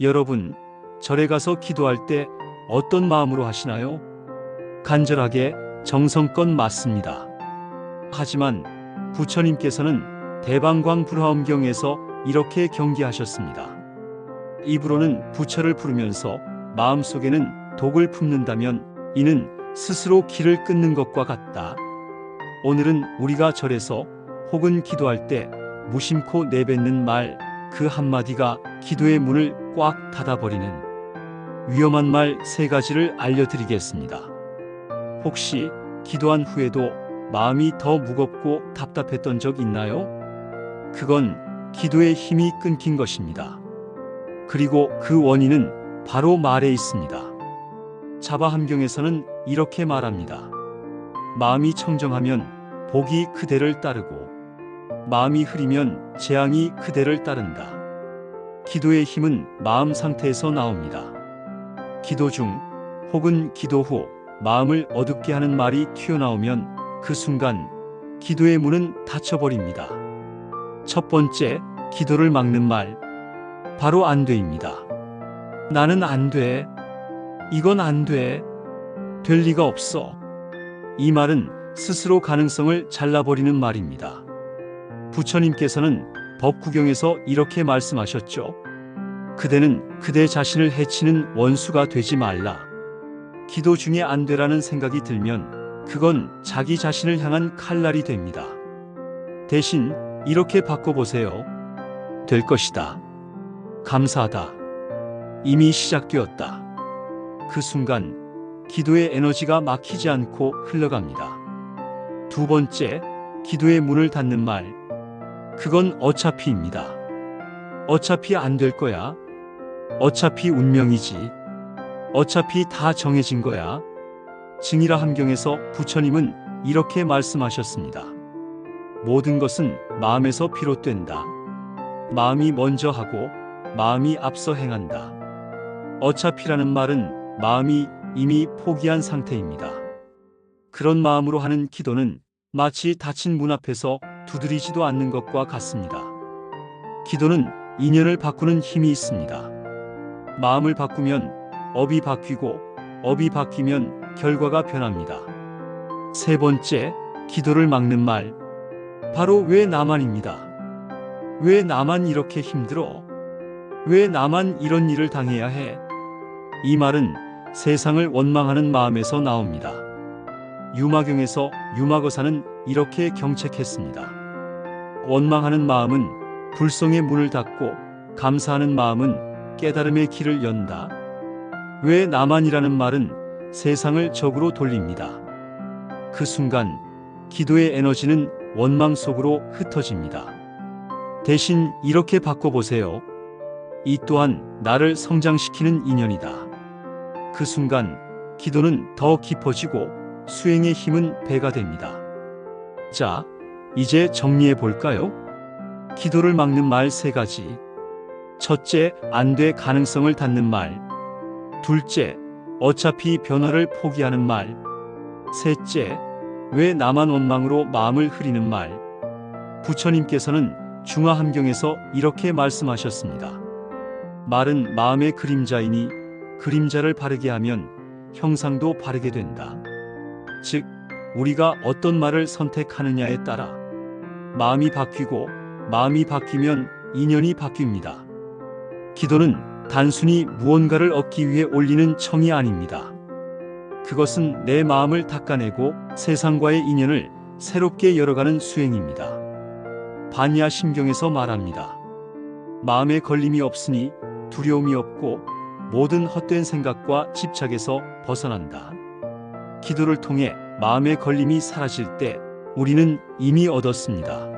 여러분, 절에 가서 기도할 때 어떤 마음으로 하시나요? 간절하게 정성껏 맞습니다. 하지만 부처님께서는 대방광 불화엄경에서 이렇게 경계하셨습니다. 입으로는 부처를 부르면서 마음속에는 독을 품는다면 이는 스스로 길을 끊는 것과 같다. 오늘은 우리가 절에서 혹은 기도할 때 무심코 내뱉는 말 그 한마디가 기도의 문을 꽉 닫아버리는 위험한 말 세 가지를 알려드리겠습니다. 혹시 기도한 후에도 마음이 더 무겁고 답답했던 적 있나요? 그건 기도의 힘이 끊긴 것입니다. 그리고 그 원인은 바로 말에 있습니다. 자바함경에서는 이렇게 말합니다. 마음이 청정하면 복이 그대를 따르고 마음이 흐리면 재앙이 그대를 따른다. 기도의 힘은 마음 상태에서 나옵니다. 기도 중 혹은 기도 후 마음을 어둡게 하는 말이 튀어나오면 그 순간 기도의 문은 닫혀버립니다. 첫 번째, 기도를 막는 말. 바로 안 돼입니다. 나는 안 돼. 이건 안 돼. 될 리가 없어. 이 말은 스스로 가능성을 잘라버리는 말입니다. 부처님께서는 법구경에서 이렇게 말씀하셨죠. 그대는 그대 자신을 해치는 원수가 되지 말라. 기도 중에 안 되라는 생각이 들면 그건 자기 자신을 향한 칼날이 됩니다. 대신 이렇게 바꿔보세요. 될 것이다. 감사하다. 이미 시작되었다. 그 순간 기도의 에너지가 막히지 않고 흘러갑니다. 두 번째, 기도의 문을 닫는 말. 그건 어차피입니다. 어차피 안 될 거야. 어차피 운명이지. 어차피 다 정해진 거야. 증이라 함경에서 부처님은 이렇게 말씀하셨습니다. 모든 것은 마음에서 비롯된다. 마음이 먼저 하고 마음이 앞서 행한다. 어차피라는 말은 마음이 이미 포기한 상태입니다. 그런 마음으로 하는 기도는 마치 닫힌 문 앞에서 두드리지도 않는 것과 같습니다. 기도는 인연을 바꾸는 힘이 있습니다. 마음을 바꾸면 업이 바뀌고 업이 바뀌면 결과가 변합니다. 세 번째, 기도를 막는 말. 바로 왜 나만입니다. 왜 나만 이렇게 힘들어? 왜 나만 이런 일을 당해야 해? 이 말은 세상을 원망하는 마음에서 나옵니다. 유마경에서 유마거사는 이렇게 경책했습니다. 원망하는 마음은 불성의 문을 닫고 감사하는 마음은 깨달음의 길을 연다. 왜 나만이라는 말은 세상을 적으로 돌립니다. 그 순간 기도의 에너지는 원망 속으로 흩어집니다. 대신 이렇게 바꿔보세요. 이 또한 나를 성장시키는 인연이다. 그 순간 기도는 더 깊어지고 수행의 힘은 배가 됩니다. 자, 이제 정리해 볼까요? 기도를 막는 말 세 가지. 첫째, 안 돼 가능성을 닫는 말. 둘째, 어차피 변화를 포기하는 말. 셋째, 왜 나만 원망으로 마음을 흐리는 말. 부처님께서는 중화함경에서 이렇게 말씀하셨습니다. 말은 마음의 그림자이니 그림자를 바르게 하면 형상도 바르게 된다. 즉, 우리가 어떤 말을 선택하느냐에 따라 마음이 바뀌고 마음이 바뀌면 인연이 바뀝니다. 기도는 단순히 무언가를 얻기 위해 올리는 청이 아닙니다. 그것은 내 마음을 닦아내고 세상과의 인연을 새롭게 열어가는 수행입니다. 반야 심경에서 말합니다. 마음에 걸림이 없으니 두려움이 없고 모든 헛된 생각과 집착에서 벗어난다. 기도를 통해 마음의 걸림이 사라질 때 우리는 이미 얻었습니다.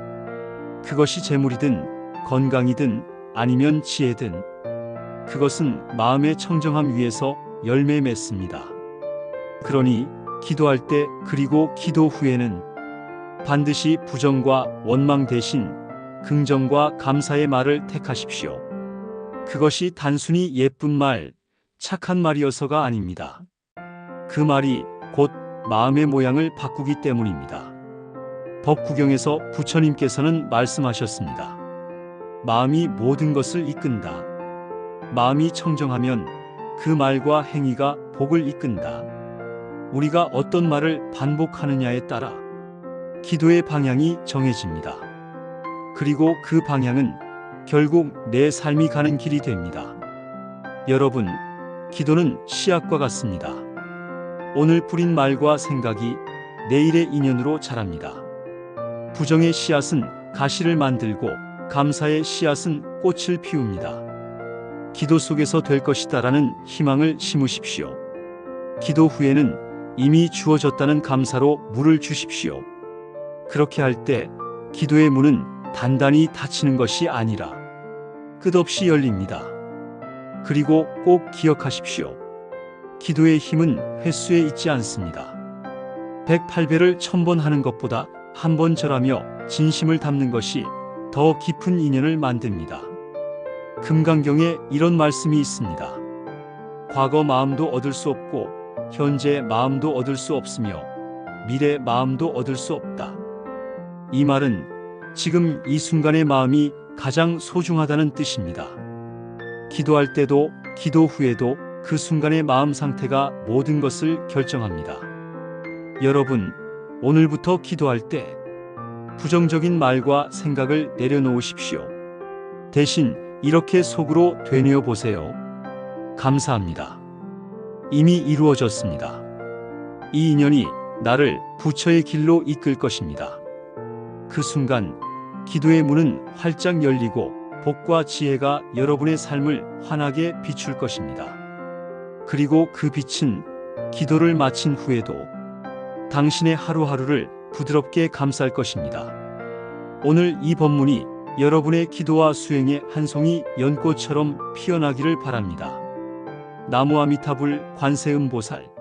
그것이 재물이든 건강이든 아니면 지혜든 그것은 마음의 청정함 위에서 열매 맺습니다. 그러니 기도할 때 그리고 기도 후에는 반드시 부정과 원망 대신 긍정과 감사의 말을 택하십시오. 그것이 단순히 예쁜 말, 착한 말이어서가 아닙니다. 그 말이 곧 마음의 모양을 바꾸기 때문입니다. 법구경에서 부처님께서는 말씀하셨습니다. 마음이 모든 것을 이끈다. 마음이 청정하면 그 말과 행위가 복을 이끈다. 우리가 어떤 말을 반복하느냐에 따라 기도의 방향이 정해집니다. 그리고 그 방향은 결국 내 삶이 가는 길이 됩니다. 여러분, 기도는 씨앗과 같습니다. 오늘 뿌린 말과 생각이 내일의 인연으로 자랍니다. 부정의 씨앗은 가시를 만들고 감사의 씨앗은 꽃을 피웁니다. 기도 속에서 될 것이다라는 희망을 심으십시오. 기도 후에는 이미 주어졌다는 감사로 물을 주십시오. 그렇게 할 때 기도의 문은 단단히 닫히는 것이 아니라 끝없이 열립니다. 그리고 꼭 기억하십시오. 기도의 힘은 횟수에 있지 않습니다. 108배를 1000번 하는 것보다 한 번 절하며 진심을 담는 것이 더 깊은 인연을 만듭니다. 금강경에 이런 말씀이 있습니다. 과거 마음도 얻을 수 없고 현재 마음도 얻을 수 없으며 미래 마음도 얻을 수 없다. 이 말은 지금 이 순간의 마음이 가장 소중하다는 뜻입니다. 기도할 때도 기도 후에도 그 순간의 마음 상태가 모든 것을 결정합니다. 여러분, 오늘부터 기도할 때 부정적인 말과 생각을 내려놓으십시오. 대신 이렇게 속으로 되뇌어 보세요. 감사합니다. 이미 이루어졌습니다. 이 인연이 나를 부처의 길로 이끌 것입니다. 그 순간 기도의 문은 활짝 열리고 복과 지혜가 여러분의 삶을 환하게 비출 것입니다. 그리고 그 빛은 기도를 마친 후에도 당신의 하루하루를 부드럽게 감쌀 것입니다. 오늘 이 법문이 여러분의 기도와 수행의 한 송이 연꽃처럼 피어나기를 바랍니다. 나무 아미타불 관세음보살